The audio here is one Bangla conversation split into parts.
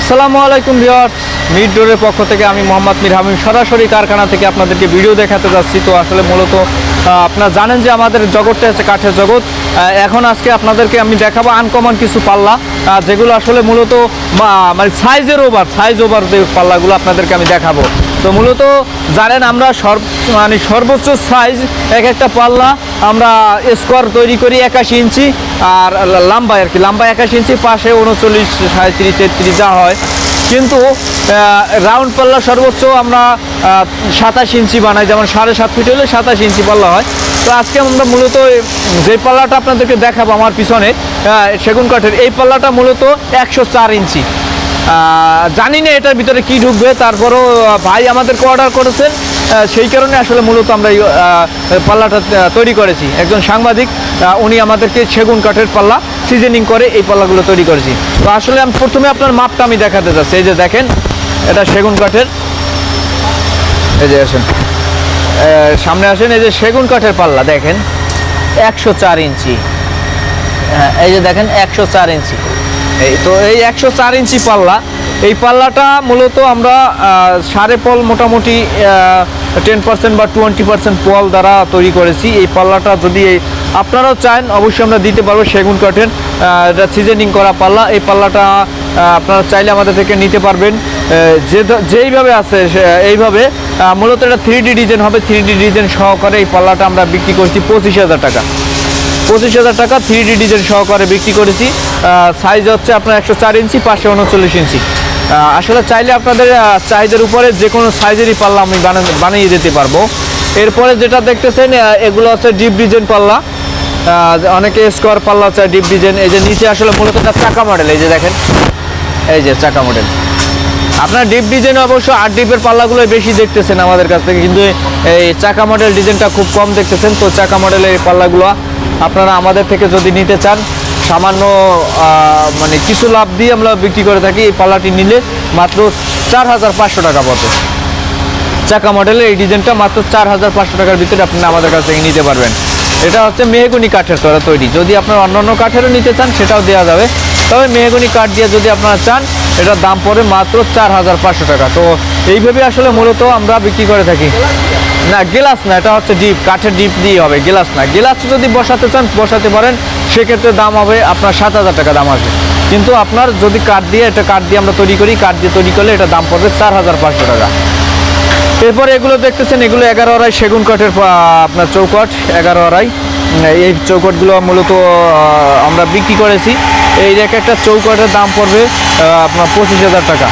আসসালামু আলাইকুম ভিওয়ার্স মিড ডোরের পক্ষ থেকে আমি মোহাম্মদ মির হামিম। সরাসরি কারখানা থেকে আপনাদেরকে ভিডিও দেখাতে যাচ্ছি। তো আসলে মূলত আপনারা জানেন যে আমাদের জগৎটা আছে কাঠের জগৎ। এখন আজকে আপনাদেরকে আমি দেখাবো আনকমন কিছু পাল্লা যেগুলো আসলে মূলত মানে সাইজের ওভার সাইজ ওভার যে পাল্লাগুলো আপনাদেরকে আমি দেখাবো। তো মূলত জানেন আমরা সর্ব মানে সর্বোচ্চ সাইজ এক একটা পাল্লা আমরা স্কোয়ার তৈরি করি একাশি ইঞ্চি আর লম্বা আর কি। লম্বা একাশি ইঞ্চি, পাশে উনচল্লিশ সাঁত্রিশ তেত্রিশ যা হয়। কিন্তু রাউন্ড পাল্লা সর্বোচ্চ আমরা সাতাশ ইঞ্চি বানাই। যেমন সাড়ে সাত ফিট হলে সাতাশ ইঞ্চি পাল্লা হয়। তো আজকে আমরা মূলত যে পাল্লাটা আপনাদেরকে দেখাবো আমার পিছনে সেগুন কাঠের এই পাল্লাটা মূলত একশো চার ইঞ্চি। জানি না এটার ভিতরে কি ঢুকবে তারপরও ভাই আমাদেরকে অর্ডার করেছেন। সেই কারণে আসলে মূলত আমরা এই পাল্লাটা তৈরি করেছি। একজন সাংবাদিক উনি আমাদেরকে সেগুন কাঠের পাল্লা সিজনিং করে এই পাল্লাগুলো তৈরি করেছি। তো আসলে আমি প্রথমে আপনার মাপটা আমি দেখাতে চাচ্ছি। এই যে দেখেন এটা সেগুন কাঠের। এই যে আসেন। সামনে আসেন এই যে সেগুন কাঠের পাল্লা দেখেন। একশো চার ইঞ্চি। হ্যাঁ, এই যে দেখেন একশো চার ইঞ্চি। এই তো এই একশো চার ইঞ্চি পাল্লা। এই পাল্লাটা মূলত আমরা সাড়ে পল মোটামুটি টেন পার্সেন্ট বা টোয়েন্টি পার্সেন্ট পল দ্বারা তৈরি করেছি। এই পাল্লাটা যদি আপনারাও চান অবশ্যই আমরা দিতে পারব সেগুন আহ, এটা সিজনিং করা পাল্লা। এই পাল্লাটা আপনারা চাইলে আমাদের থেকে নিতে পারবেন। যে যেইভাবে আছে এইভাবে মূলত এটা থ্রি ডি ডিজাইন হবে। থ্রি ডি ডিজাইন সহকারে এই পাল্লাটা আমরা বিক্রি করছি পঁচিশ হাজার টাকা। পঁচিশ হাজার টাকা থ্রি ডি ডিজাইন সহকারে বিক্রি করেছি। সাইজ হচ্ছে আপনার একশো চার ইঞ্চি পাঁচশো উনচল্লিশ ইঞ্চি। আসলে চাইলে আপনাদের চাহিদার উপরে যে কোনো সাইজেরই পাল্লা আমি বানা- বানিয়ে দিতে পারব। এরপরে যেটা দেখতেছেন এগুলো হচ্ছে ডিপ ডিজাইন পাল্লা। অনেকে স্কোয়ার পাল্লা চায় ডিপ ডিজাইন এই যে নিচে আসলে মূলত এটা চাকা মডেল এই যে দেখেন। এই যে চাকা মডেল আপনার ডিপ ডিজাইন অবশ্য আট ডিপের পাল্লাগুলো বেশি দেখতেছেন আমাদের কাছ থেকে, কিন্তু এই চাকা মডেল ডিজাইনটা খুব কম দেখতেছেন। তো চাকা মডেলের এই পাল্লাগুলো আপনারা আমাদের থেকে যদি নিতে চান, সামান্য মানে কিছু লাভ দিয়ে আমরা বিক্রি করে থাকি, এই পাল্লাটি নিলে মাত্র চার হাজার পাঁচশো টাকা পড়বে। চাকা মডেলের এই ডিজাইনটা মাত্র চার হাজার পাঁচশো টাকার ভিতরে আপনি আমাদের কাছ থেকে নিতে পারবেন। এটা হচ্ছে মেহগুনি কাঠের তৈরি তৈরি। যদি আপনার অন্যান্য কাঠেরও নিতে চান, সেটাও দেওয়া যাবে। তবে মেহগুনি কাঠ দিয়ে যদি আপনারা চান, এটার দাম পড়ে মাত্র চার হাজার পাঁচশো টাকা। তো এইভাবে আসলে মূলত আমরা বিক্রি করে থাকি। না, গেলাস না, এটা হচ্ছে ডিপ, কাঠের ডিপ দিয়ে হবে, গেলাস না। গেলাস যদি বসাতে চান, বসাতে পারেন, সেক্ষেত্রে দাম হবে আপনার সাত হাজার টাকা দাম আসবে। কিন্তু আপনার যদি কাঠ দিয়ে, এটা কাঠ দিয়ে আমরা তৈরি করি, কাঠ দিয়ে তৈরি করলে এটা দাম পড়বে চার হাজার পাঁচশো টাকা। এরপরে এগুলো দেখতেছেন, এগুলো এগারো আড়াই সেগুন কাঠের আপনার চৌকট, এগারো আড়াই। এই চৌকটগুলো মূলত আমরা বিক্রি করেছি। এই এক একটা চৌকটের দাম পড়বে আপনার পঁচিশ হাজার টাকা।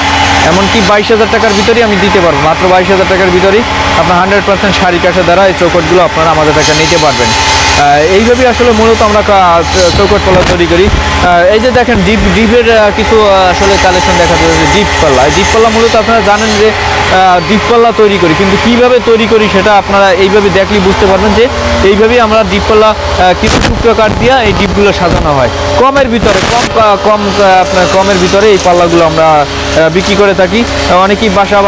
এমনকি বাইশ হাজার টাকার ভিতরেই আমি দিতে পারব। মাত্র বাইশ হাজার টাকার ভিতরেই আপনার হান্ড্রেড পার্সেন্ট শাড়ি কাশা দ্বারা এই চৌকটগুলো আপনারা আমাদের থেকে নিতে পারবেন। এইভাবেই আসলে মূলত আমরা চৌকট পাল্লা তৈরি করি। এই যে দেখেন, ডিপ, ডিপের কিছু আসলে কালেকশন দেখা যাচ্ছে ডিপ পাল্লা ডিপ পাল্লা মূলত আপনারা জানেন যে ডিপ পাল্লা তৈরি করি। কিন্তু কীভাবে তৈরি করি সেটা আপনারা এইভাবে দেখলেই বুঝতে পারবেন যে, এইভাবেই আমরা ডিপ পাল্লা কিছু টুকরো কাঠ দিয়ে এই ডিপগুলো সাজানো হয়। কমের ভিতরে, কম কম আপনার কমের ভিতরে এই পাল্লাগুলো আমরা বিক্রি করে থাকি। অনেকেই বাসা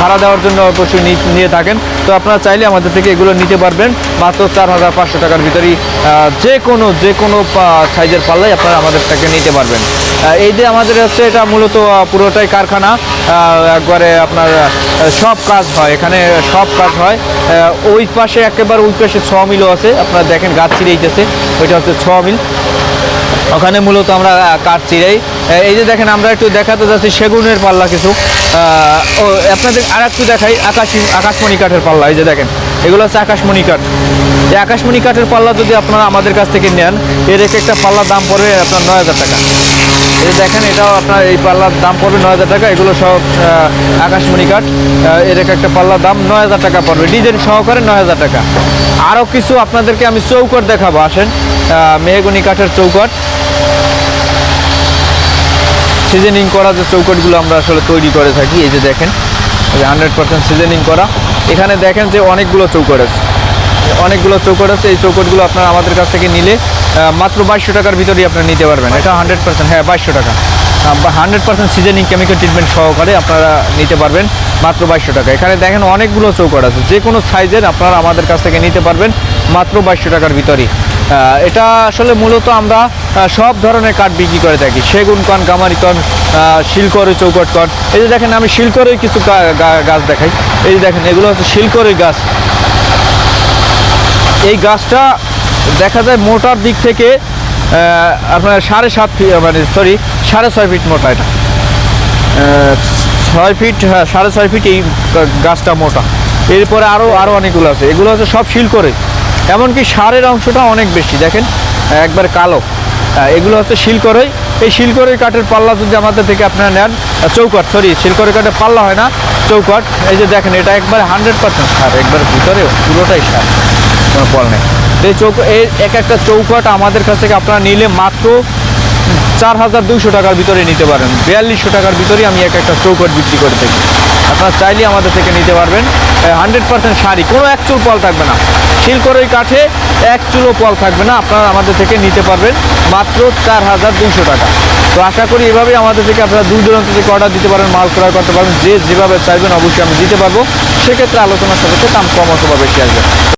ভাড়া দেওয়ার জন্য অবশ্যই নিয়ে থাকেন। তো আপনারা চাইলে আমাদের থেকে এগুলো নিতে পারবেন। মাত্র চার হাজার পাঁচশো টাকার ভিতরেই যে কোনো যে কোনো সাইজের পাল্লাই আপনারা আমাদেরটাকে নিতে পারবেন। এই যে আমাদের হচ্ছে এটা মূলত পুরোটাই কারখানা একবারে আপনার সব কাজ হয়, এখানে সব কাজ হয়। ওই পাশে একেবারে ওই পাশে ছ মিলও আছে, আপনারা দেখেন গাছ ছিঁড়েইতেছে ওইটা হচ্ছে ছ মিল। ওখানে মূলত আমরা কাঠ চিরাই এই যে দেখেন, আমরা একটু দেখাতে যাচ্ছি সেগুনের পাল্লা কিছু। ও, আপনাদের আর একটু দেখাই, আকাশ, আকাশমণি কাঠের পাল্লা, এই যে দেখেন। এগুলো হচ্ছে আকাশমণি কাঠ। এই আকাশমণি কাঠের পাল্লা যদি আপনারা আমাদের কাছ থেকে নেন, এর এক একটা পাল্লার দাম পড়বে আপনার নয় হাজার টাকা। এই দেখেন, এটাও আপনার এই পাল্লার দাম পড়বে নয় হাজার টাকা, এগুলো সব আকাশমণি কাঠ। এর এক একটা পাল্লার দাম নয় হাজার টাকা পড়বে। ডিজাইন সহকারে নয় হাজার টাকা। আরও কিছু আপনাদেরকে আমি চৌকট দেখাবো, আসেন। মেহগনি কাঠের চৌকট। সিজনিং করা যে চৌকটগুলো আমরা আসলে তৈরি করে থাকি, এই যে দেখেন হান্ড্রেড পার্সেন্ট সিজনিং করা। এখানে দেখেন যে অনেকগুলো চৌকট আছে। অনেকগুলো চৌকট আছে, এই চৌকটগুলো আপনারা আমাদের কাছ থেকে নিলে মাত্র বাইশশো টাকার ভিতরেই আপনারা নিতে পারবেন। এটা হান্ড্রেড পার্সেন্ট হ্যাঁ বাইশশো টাকা। Hundred percent seasoning chemical treatment সহকারে আপনারা নিতে পারবেন মাত্র বাইশশো টাকা। এখানে দেখেন অনেকগুলো চৌকট আছে। যে কোনো সাইজের আপনারা আমাদের কাছ থেকে নিতে পারবেন মাত্র বাইশশো টাকার ভিতরেই। এটা আসলে মূলত আমরা সব ধরনের কাঠ বিক্রি করে থাকি। সেগুন কন, গামারি কন শিলকরে চৌকট কট এই যে দেখেন, আমি শিলকরে কিছু গাছ দেখাই। এই যে দেখেন, এগুলো হচ্ছে শিলকরে গাছ। এই গাছটা দেখা যায় মোটার দিক থেকে আপনার সাড়ে সাত ফিট মানে সরি সাড়ে ছয় ফিট মোটা এটা। ছয় ফিট হ্যাঁ সাড়ে ছয় ফিট এই গাছটা মোটা। এরপরে আরও আরও অনেকগুলো আছে। এগুলো হচ্ছে সব শিল করে। এমনকি সারের অংশটা অনেক বেশি, দেখেন, একবার কালো। এগুলো হচ্ছে শিল করেই এই শিল করে কাঠের পাল্লা যদি আমাদের থেকে আপনারা নেন চৌকাঠ সরি শিল করে কাঠের পাল্লা হয় না, চৌকাঠ। এই যে দেখেন, এটা একবারে হান্ড্রেড পার্সেন্ট সার, একবার ভিতরে পুরোটাই সার, কোনো ফল নেই। এই চৌক এক একটা চৌকাঠ আমাদের কাছ থেকে আপনারা নিলে মাত্র চার হাজার দুইশো টাকার ভিতরে নিতে পারেন। বিয়াল্লিশশো টাকার ভিতরে আমি এক একটা চৌকাঠ বিক্রি করে থাকি। আপনারা চাইলে আমাদের থেকে নিতে পারবেন। Hundred percent sari. কোনো এক চুল পল থাকবে না। শিলকরই কাঠে এক চুলও পল থাকবে না। আপনারা আমাদের থেকে নিতে পারবেন মাত্র চার হাজার দুইশো টাকা। তো আশা করি এভাবেই আমাদের থেকে আপনারা দূর দূরান্ত থেকে অর্ডার দিতে পারেন মাল ক্রয় করতে পারবেন। যে যেভাবে চাইবেন অবশ্যই আমি দিতে পারব। সেক্ষেত্রে আলোচনার সাপেক্ষে দাম কম অথবা বেশি আসবে।